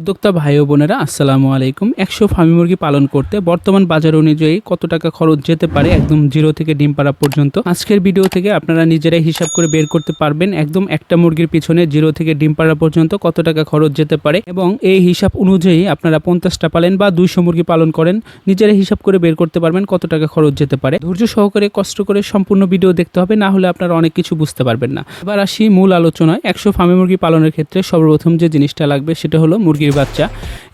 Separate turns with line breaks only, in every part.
উদ্যোক্তা ভাই ও বোনেরা, আসসালামু আলাইকুম। একশো ফার্মি মুরগি পালন করতে বর্তমান বাজার অনুযায়ী কত টাকা খরচ যেতে পারে একদম জিরো থেকে ডিম পাড়া পর্যন্ত? আজকের ভিডিও থেকে আপনারা নিজেরাই হিসাব করে বের করতে পারবেন একদম একটা মুরগির পিছনে জিরো থেকে ডিম পাড়া পর্যন্ত কত টাকা খরচ যেতে পারে এবং এই হিসাব অনুযায়ী আপনারা পঞ্চাশটা পালেন বা দুইশো মুরগি পালন করেন, নিজেরাই হিসাব করে বের করতে পারবেন কত টাকা খরচ যেতে পারে। ধৈর্য সহকারে, কষ্ট করে সম্পূর্ণ ভিডিও দেখতে হবে, না হলে আপনারা অনেক কিছু বুঝতে পারবেন না। এবার আসি মূল আলোচনায়। একশো ফার্মি মুরগি পালনের ক্ষেত্রে সর্বপ্রথম যে জিনিসটা লাগবে সেটা হলো মুরগির বাচ্চা।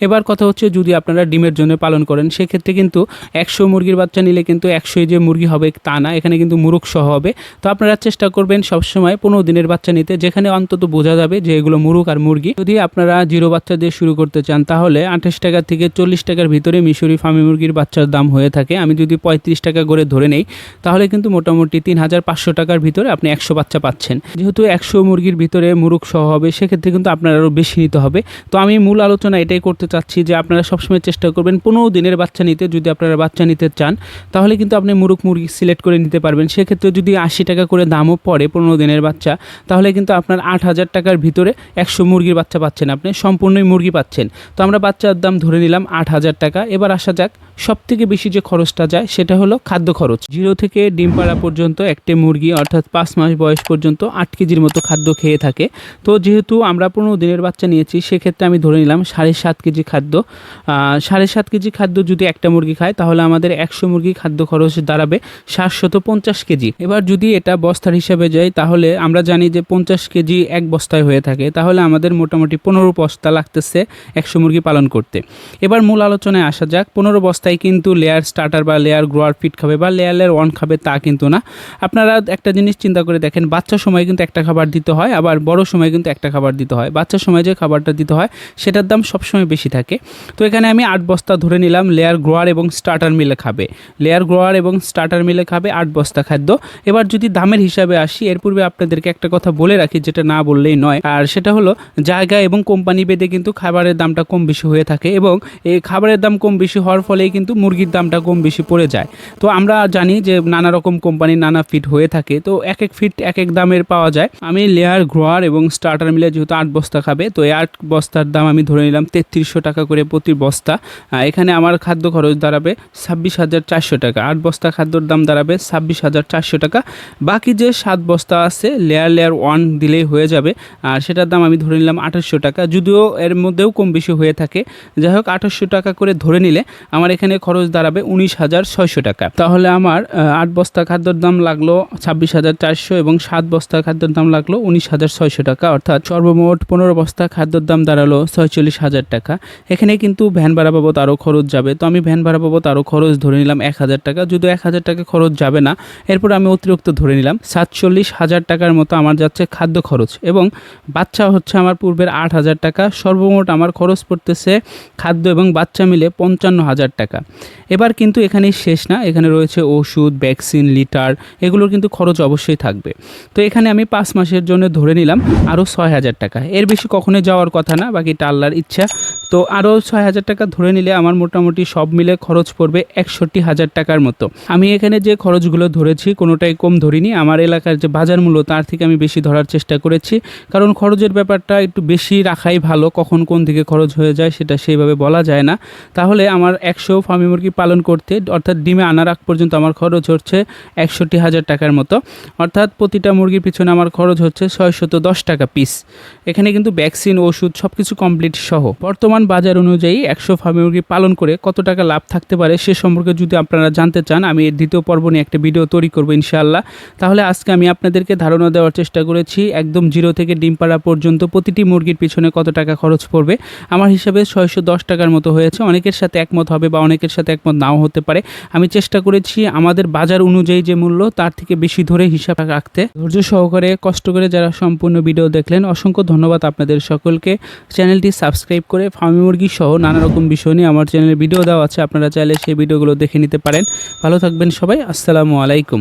এবার কথা হচ্ছে যদি আপনারা ডিমের জন্য পালন করেন, সেক্ষেত্রে কিন্তু একশো মুরগির বাচ্চা নিলে কিন্তু একশোই যে মুরগি হবে তা না, এখানে কিন্তু মুরগ সহ হবে। তো আপনারা চেষ্টা করবেন সবসময় পনেরো দিনের বাচ্চা নিতে, যেখানে অন্তত বোঝা যাবে যে এগুলো মুরগ আর মুরগি। যদি আপনারা জিরো বাচ্চা দিয়ে শুরু করতে চান, তাহলে আঠাশ টাকা থেকে চল্লিশ টাকার ভিতরে মিশরি ফার্মি মুরগির বাচ্চার দাম হয়ে থাকে। আমি যদি পঁয়ত্রিশ টাকা করে ধরে নেই, তাহলে কিন্তু মোটামুটি তিন হাজার পাঁচশো টাকার ভিতরে আপনি একশো বাচ্চা পাচ্ছেন। যেহেতু একশো মুরগির ভিতরে মুরগ সহ হবে, সেক্ষেত্রে কিন্তু আপনার আরও বেশি নিতে হবে। তো আমি মূল আলোচনা এটাই করতে চাচ্ছি যে আপনারা সবসময় চেষ্টা করবেন পনেরো দিনের বাচ্চা নিতে, যদি আপনারা বাচ্চা নিতে চান, তাহলে কিন্তু আপনি মুরগ মুরগি সিলেক্ট করে নিতে পারবেন। সেক্ষেত্রে যদি আশি টাকা করে দামও পড়ে পনেরো দিনের বাচ্চা, তাহলে কিন্তু আপনার আট হাজার টাকার ভিতরে একশো মুরগির বাচ্চা পাচ্ছেন আপনি, সম্পূর্ণই মুরগি পাচ্ছেন। তো আমরা বাচ্চার দাম ধরে নিলাম আট হাজার টাকা। এবার আসা যাক সব থেকে বেশি যে খরচটা যায় সেটা হলো খাদ্য খরচ। জিরো থেকে ডিম পাড়া পর্যন্ত একটি মুরগি, অর্থাৎ পাঁচ মাস বয়স পর্যন্ত আট কেজির মতো খাদ্য খেয়ে থাকে। তো যেহেতু আমরা পনেরো দিনের বাচ্চা নিয়েছি, সেক্ষেত্রে আমি ধরে নিলাম সাড়ে সাত কেজি খাদ্য। সাড়ে সাত কেজি খাদ্য যদি একটা মুরগি খায়, তাহলে আমাদের একশো মুরগি খাদ্য খরচ দাঁড়াবে সাতশত পঞ্চাশ কেজি। এবার যদি এটা বস্তার হিসাবে যায়, তাহলে আমরা জানি যে পঞ্চাশ কেজি এক বস্তায় হয়ে থাকে। তাহলে আমাদের মোটামুটি পনেরো বস্তা লাগতেছে একশো মুরগি পালন করতে। এবার মূল আলোচনায় আসা যাক, পনেরো বস্তায় কিন্তু লেয়ার স্টার্টার বা লেয়ার গ্রোয়ার ফিট খাবে বা লেয়ার লেয়ার ওয়ান খাবে তা কিন্তু না। আপনারা একটা জিনিস চিন্তা করে দেখেন বাচ্চার সময় কিন্তু একটা খাবার দিতে হয়, আবার বড় সময় কিন্তু একটা খাবার দিতে হয়। বাচ্চার সময় যে খাবারটা দিতে হয় সেটার দাম সবসময় বেশি থাকে। তো এখানে আমি আট বস্তা ধরে নিলাম লেয়ার গ্রোয়ার এবং স্টার্টার মিলে খাবে। লেয়ার গ্রোয়ার এবং স্টার্টার মিলে খাবে আট বস্তা খাদ্য। এবার যদি দামের হিসাবে আসি, এর পূর্বে আপনাদেরকে একটা কথা বলে রাখি, যেটা না বললেই নয়। আর সেটা হলো, জায়গা এবং কোম্পানি বেদে কিন্তু খাবারের দামটা কম বেশি হয়ে থাকে এবং এই খাবারের দাম কম বেশি হওয়ার ফলেই কিন্তু মুরগির দামটা কম বেশি পড়ে যায়। তো আমরা জানি যে নানা রকম কোম্পানির নানা ফিট হয়ে থাকে। তো এক এক ফিট এক এক দামের পাওয়া যায়। আমি লেয়ার গ্রোয়ার এবং স্টার্টার মিলে যেহেতু আট বস্তা খাবে, তো এই আট বস্তার দাম আমি ধরে নিলাম তেত্রিশশো টাকা করে প্রতি বস্তা। এখানে আমার খাদ্য খরচ দাঁড়াবে ছাব্বিশ হাজার চারশো টাকা। আট বস্তা খাদ্যর দাম দাঁড়াবে ছাব্বিশ হাজার চারশো টাকা। বাকি যে সাত বস্তা আছে লেয়ার লেয়ার ওয়ান দিলেই হয়ে যাবে। আর সেটার দাম আমি ধরে নিলাম আঠাশশো টাকা। যদিও এর মধ্যেও কম বেশি হয়ে থাকে। যাই হোক আঠাশশো টাকা করে ধরে নিলে আমার এখানে খরচ দাঁড়াবে উনিশ হাজার ছয়শো টাকা। তাহলে আমার আট বস্তা খাদ্যর দাম লাগল ছাব্বিশ হাজার চারশো এবং সাত বস্তা খাদ্যর দাম লাগল উনিশ হাজার ছয়শো টাকা। অর্থাৎ সর্বমোট পনেরো বস্তা খাদ্যর দাম দাঁড়াল ছয়চল্লিশ হাজার টাকা। এখানে কিন্তু ভ্যান ভাড়া বাবদ আরও খরচ যাবে। তো আমি ভ্যান ভাড়া বাবদ আরও খরচ ধরে নিলাম এক হাজার টাকা। যদিও এক হাজার টাকা খরচ যাবে না, এরপর আমি অতিরিক্ত ধরে নিলাম সাতচল্লিশ হাজার টাকার মতো আমার যাচ্ছে খাদ্য খরচ। এবং বাচ্চা হচ্ছে আমার পূর্বের আট হাজার টাকা, সর্বমোট আমার খরচ পড়তেছে খাদ্য এবং বাচ্চা মিলে পঞ্চান্ন হাজার টাকা। এবার কিন্তু এখানেই শেষ না, এখানে রয়েছে ওষুধ, ভ্যাকসিন, লিটার, এগুলোর কিন্তু খরচ অবশ্যই থাকবে। তো এখানে আমি পাঁচ মাসের জন্য ধরে নিলাম আরও ছয় হাজার টাকা। এর বেশি কখনোই যাওয়ার কথা না বাকি বাকিটা আল্লাহর ইচ্ছা। তো আরও ছয় হাজার টাকা ধরে নিলে আমার মোটামুটি সব মিলে খরচ পড়বে একষট্টি হাজার টাকার মতো। আমি এখানে যে খরচগুলো ধরেছি কোনোটাই কম ধরিনি। আমার এলাকার যে বাজার মূল্য, তার থেকে আমি বেশি ধরার চেষ্টা করেছি। কারণ খরচের ব্যাপারটা একটু বেশি রাখাই ভালো, কখন কোন দিকে খরচ হয়ে যায় সেটা সেইভাবে বলা যায় না। তাহলে আমার একশো ফার্মি মুরগি পালন করতে, অর্থাৎ ডিমে আনার আগ পর্যন্ত আমার খরচ হচ্ছে একষট্টি হাজার টাকার মতো। অর্থাৎ প্রতিটা মুরগির পিছনে আমার খরচ হচ্ছে ছয়শত দশ টাকা পিস এখানে কিন্তু ভ্যাকসিন ওষুধ সব কিছু কমপ্লিট সহ। বর্তমান বাজার অনুযায়ী একশো ফার্মি মুরগি পালন করে কত টাকা লাভ থাকতে পারে সে সম্পর্কে যদি আপনারা জানতে চান, আমি এর দ্বিতীয় পর্ব নিয়ে একটা ভিডিও তৈরি করব ইনশাআল্লাহ। তাহলে আজকে আমি আপনাদেরকে ধারণা দেওয়ার চেষ্টা করেছি, একদম জিরো থেকে ডিম পাড়া পর্যন্ত প্রতিটি মুরগির পিছনে কত টাকা খরচ পড়বে। আমার হিসাবে ছয়শো দশ টাকার মতো হয়েছে, অনেকের সাথে একমত হবে বা অনেকের সাথে একমত নাও হতে পারে। আমি চেষ্টা করেছি আমাদের বাজার অনুযায়ী যে মূল্য, তার থেকে বেশি ধরে হিসাব রাখতে। ধৈর্য সহকারে, কষ্ট করে যারা সম্পূর্ণ ভিডিও দেখলেন, অসংখ্য ধন্যবাদ আপনাদের সকলকে। চ্যানেলটি সাবস্ক্রাইব করে ফার্মি মুরগি সহ নানা রকম বিষয় নিয়ে আমার চ্যানেলে ভিডিও দেওয়া আছে। আপনারা চাইলে সেই ভিডিওগুলো দেখে নিতে পারেন। ভালো থাকবেন সবাই। আসসালামু আলাইকুম।